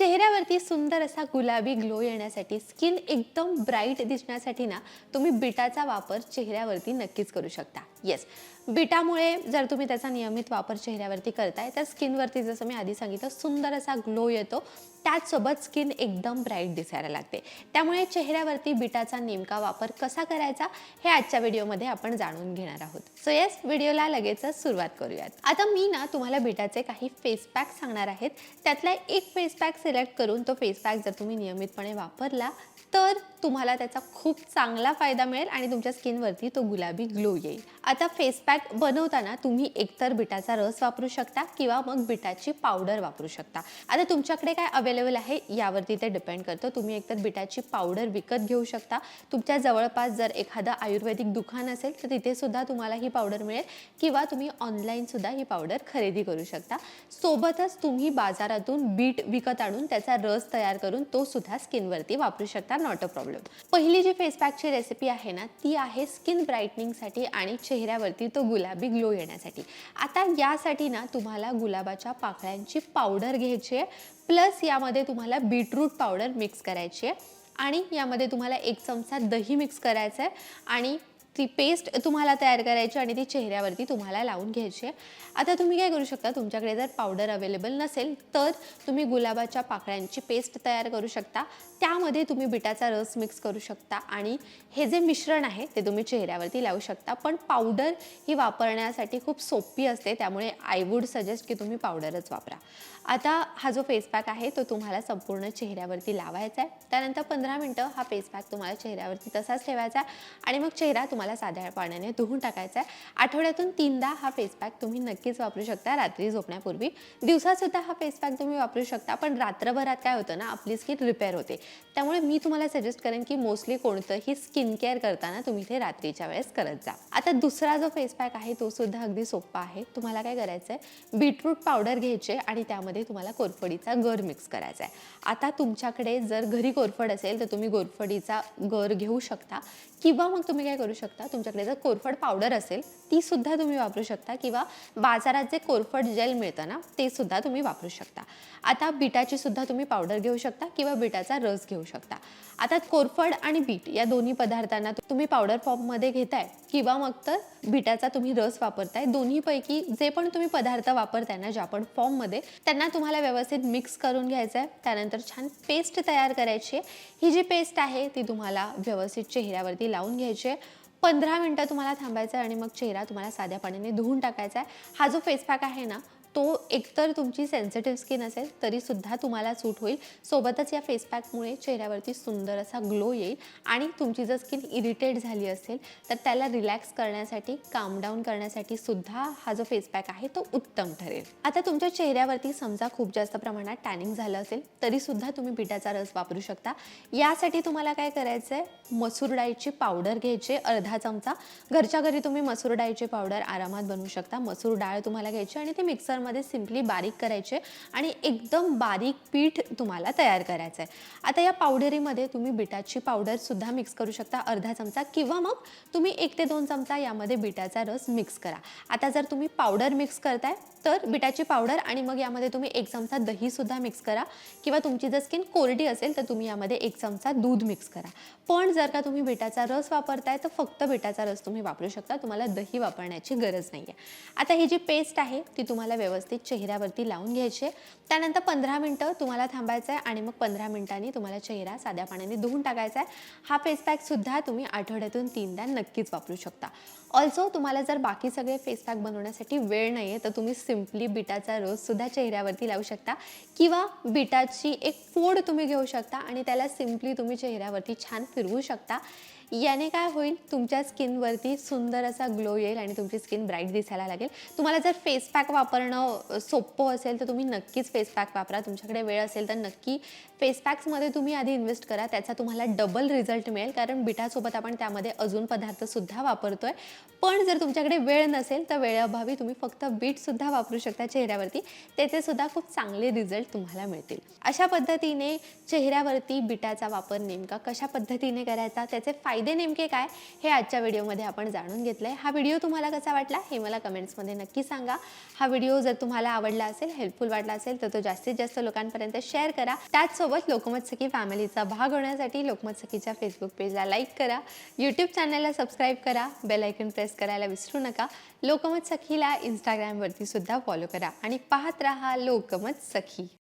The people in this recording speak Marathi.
चेहऱ्यावरती सुंदर असा गुलाबी ग्लो येण्यासाठी स्किन एकदम ब्राईट दिसण्यासाठी ना तुम्ही बिटाचा वापर चेहऱ्यावरती नक्कीच करू शकता. येस बिटामुळे जर तुम्ही त्याचा नियमित वापर चेहऱ्यावरती करताय तर स्किनवरती जसं मी आधी सांगितलं सुंदर असा ग्लो येतो. त्याचसोबत स्किन एकदम ब्राईट दिसायला लागते. त्यामुळे चेहऱ्यावरती बिटाचा नेमका वापर कसा करायचा हे आजच्या व्हिडिओमध्ये आपण जाणून घेणार आहोत. सो येस व्हिडिओला लगेचच सुरुवात करूयात. आता मी ना तुम्हाला बिटाचे काही फेस पॅक सांगणार आहेत. त्यातला एक फेस पॅक सिलेक्ट करून तो फेस पॅक जर तुम्ही नियमितपणे वापरला तर तुम्हाला त्याचा खूप चांगला फायदा मिळेल आणि तुमच्या स्किनवरती तो गुलाबी ग्लो येईल. आता फेस पॅक बनवताना तुम्ही एकतर बिटाचा रस वापरू शकता किंवा मग बिटाची पावडर वापरू शकता. आता तुमच्याकडे काय अवेलेबल आहे यावरती ते डिपेंड करतं. तुम्ही एकतर बिटाची पावडर विकत घेऊ शकता. तुमच्या जवळपास जर एखादं आयुर्वेदिक दुकान असेल तर तिथे सुद्धा तुम्हाला ही पावडर मिळेल किंवा तुम्ही ऑनलाईनसुद्धा ही पावडर खरेदी करू शकता. सोबतच तुम्ही बाजारातून बीट विकत आणून त्याचा रस तयार करून तो सुद्धा स्किनवरती वापरू शकता. नॉट अ प्रॉब्लेम पहिली जी फेस पॅकची रेसिपी आहे ना ती आहे स्किन ब्राईटनिंगसाठी आणि चेहऱ्यावरती तो गुलाबी ग्लो येण्यासाठी. आता यासाठी ना तुम्हाला गुलाबाच्या पाकळ्यांची पावडर घ्यायची आहे प्लस यामध्ये तुम्हाला बीटरूट पावडर मिक्स करायची आहे. आणि यामध्ये तुम्हाला एक चमचा दही मिक्स करायचं आहे. आणि ती पेस्ट तुम्हाला तयार करायची आणि ती चेहऱ्यावरती तुम्हाला लावून घ्यायची आहे. आता तुम्ही काय करू शकता? तुमच्याकडे जर पावडर अवेलेबल नसेल तर तुम्ही गुलाबाच्या पाकळ्यांची पेस्ट तयार करू शकता. त्यामध्ये तुम्ही बिटाचा रस मिक्स करू शकता आणि हे जे मिश्रण आहे ते तुम्ही चेहऱ्यावरती लावू शकता. पण पावडर ही वापरण्यासाठी खूप सोपी असते त्यामुळे आय वूड सजेस्ट की तुम्ही पावडरच वापरा. आता हा जो फेस पॅक आहे तो तुम्हाला संपूर्ण चेहऱ्यावरती लावायचा आहे. त्यानंतर पंधरा मिनटं हा फेस पॅक तुम्हाला चेहऱ्यावरती तसाच ठेवायचा आहे. आणि मग चेहरा तुम्हाला साध्या पाण्याने धुवून टाकायचा आहे. आठवड्यातून तीनदा हा फेस पॅक तुम्ही नक्कीच वापरू शकता. रात्री झोपण्यापूर्वी दिवसासुद्धा हा फेस पॅक तुम्ही वापरू शकता. पण रात्रभरात काय होतं ना आपली स्किन रिपेअर होते. त्यामुळे मी तुम्हाला सजेस्ट करेन की मोस्टली कोणतंही स्किन केअर करताना तुम्ही ते रात्रीच्या वेळेस करत जा. आता दुसरा जो फेस पॅक आहे तो सुद्धा अगदी सोपा आहे. तुम्हाला काय करायचं आहे बीटरूट पावडर घ्यायचे आणि त्यामध्ये तुम्हाला कोरफडीचा गर मिक्स करायचा आहे. आता तुमच्याकडे जर घरी कोरफड असेल तर तुम्ही कोरफडीचा गर घेऊ शकता. किंवा मग तुम्ही काय करू शकता तुमच्याकडे जर कोरफड पावडर असेल ती सुद्धा तुम्ही वापरू शकता किंवा बाजारात जे कोरफड जेल मिळतं ना ते सुद्धा तुम्ही वापरू शकता. आता बिटाची सुद्धा तुम्ही पावडर घेऊ शकता किंवा बिटाचा रस घेऊ शकता. आता कोरफड आणि बीट या दोन्ही पदार्थांना तुम्ही पावडर फॉर्ममध्ये घेताय किंवा मग तर बिटाचा तुम्ही रस वापरताय. दोन्हीपैकी जे पण तुम्ही पदार्थ वापरताय ना ज्या पण फॉर्ममध्ये त्यांना तुम्हाला व्यवस्थित मिक्स करून घ्यायचं आहे त्यानंतर छान पेस्ट तयार करायची आहे. ही जी पेस्ट आहे ती तुम्हाला व्यवस्थित चेहऱ्यावरती लावून घ्यायची आहे. पंधरा मिनटं तुम्हाला थांबायचं आहे आणि मग चेहरा तुम्हाला साध्या पाण्याने धुवून टाकायचा आहे. हा जो फेस पॅक आहे ना तो एकतर तुमची सेन्सिटिव्ह स्किन असेल तरीसुद्धा तुम्हाला सूट होईल. सोबतच या फेस पॅकमुळे चेहऱ्यावरती सुंदर असा ग्लो येईल आणि तुमची जर स्किन इरिटेट झाली असेल तर त्याला रिलॅक्स करण्यासाठी काम डाऊन करण्यासाठी सुद्धा हा जो फेस पॅक आहे तो उत्तम ठरेल. आता तुमच्या चेहऱ्यावरती समजा खूप जास्त प्रमाणात टॅनिंग झालं असेल तरीसुद्धा तुम्ही बिटाचा रस वापरू शकता. यासाठी तुम्हाला काय करायचं आहे मसूर डाळीची पावडर घ्यायची अर्धा चमचा. घरच्या घरी तुम्ही मसूर डाळीची पावडर आरामात बनवू शकता. मसूर डाळ तुम्हाला घ्यायची आणि ती मिक्सरमध्ये सिम्पली बारीक करायचे आणि एकदम बारीक पीठ तुम्हाला तयार करायचं आहे आता या पावडरीमध्ये तुम्ही बिटाची पावडर सुद्धा मिक्स करू शकता अर्धा चमचा किंवा मग तुम्ही एक ते दोन चमचा यामध्ये बिटाचा रस मिक्स करा. आता जर तुम्ही पावडर मिक्स करताय तर बिटाची पावडर आणि मग यामध्ये तुम्ही एक चमचा दही सुद्धा मिक्स करा किंवा तुमची जर स्किन कोरडी असेल तर तुम्ही यामध्ये एक चमचा दूध मिक्स करा. पण जर का तुम्ही बिटाचा रस वापरताय तर फक्त बिटाचा रस तुम्ही वापरू शकता. तुम्हाला दही वापरण्याची गरज नाही आहे आता ही जी पेस्ट आहे ती तुम्हाला व्यवस्थित व्यवस्थित चेहऱ्यावरती लावून घ्यायचे. त्यानंतर पंधरा मिनटं तुम्हाला थांबायचं आहे आणि मग पंधरा मिनिटांनी तुम्हाला चेहरा साध्या पाण्याने धुवून टाकायचा आहे हा फेस पॅकसुद्धा तुम्ही आठवड्यातून तीनदा नक्कीच वापरू शकता. ऑल्सो तुम्हाला जर बाकी सगळे फेस पॅक बनवण्यासाठी वेळ नाही आहे तर तुम्ही सिम्पली बिटाचा रोजसुद्धा चेहऱ्यावरती लावू शकता. किंवा बिटाची एक फोड तुम्ही घेऊ शकता आणि त्याला सिम्पली तुम्ही चेहऱ्यावरती छान फिरवू शकता. याने काय होईल? तुमच्या स्किनवरती सुंदर असा ग्लो येईल आणि तुमची स्किन ब्राईट दिसायला लागेल. तुम्हाला जर फेस पॅक वापरणं सोपं असेल तर तुम्ही नक्कीच फेस पॅक वापरा. तुमच्याकडे वेळ असेल तर नक्की फेस पॅक्समध्ये तुम्ही आधी इन्व्हेस्ट करा. त्याचा तुम्हाला डबल रिझल्ट मिळेल कारण बिटासोबत आपण त्यामध्ये अजून पदार्थसुद्धा वापरतो आहे पण जर तुमच्याकडे वेळ नसेल तर वेळेअभावी तुम्ही फक्त बीटसुद्धा वापरू शकता चेहऱ्यावरती. त्याचे सुद्धा खूप चांगले रिझल्ट तुम्हाला मिळतील. अशा पद्धतीने चेहऱ्यावरती बिटाचा वापर नेमका कशा पद्धतीने करायचा त्याचे फायदे नेमके काय हे आजच्या व्हिडिओमध्ये आपण जाणून घेतलंय. हा व्हिडिओ तुम्हाला कसा वाटला हे मला कमेंट्समध्ये नक्की सांगा. हा व्हिडिओ जर तुम्हाला आवडला असेल हेल्पफुल वाटला असेल तर तो जास्तीत जास्त लोकांपर्यंत शेअर करा. त्याचसोबत लोकमत सखी फॅमिलीचा भाग होण्यासाठी लोकमत सखीच्या फेसबुक पेजला लाईक करा. यूट्यूब चॅनलला सबस्क्राईब करा. बेल आयकन प्रेस करायला विसरू नका. लोकमत सखीला इंस्टाग्रामवरती सुद्धा फॉलो करा. आणि पाहत राहा लोकमत सखी.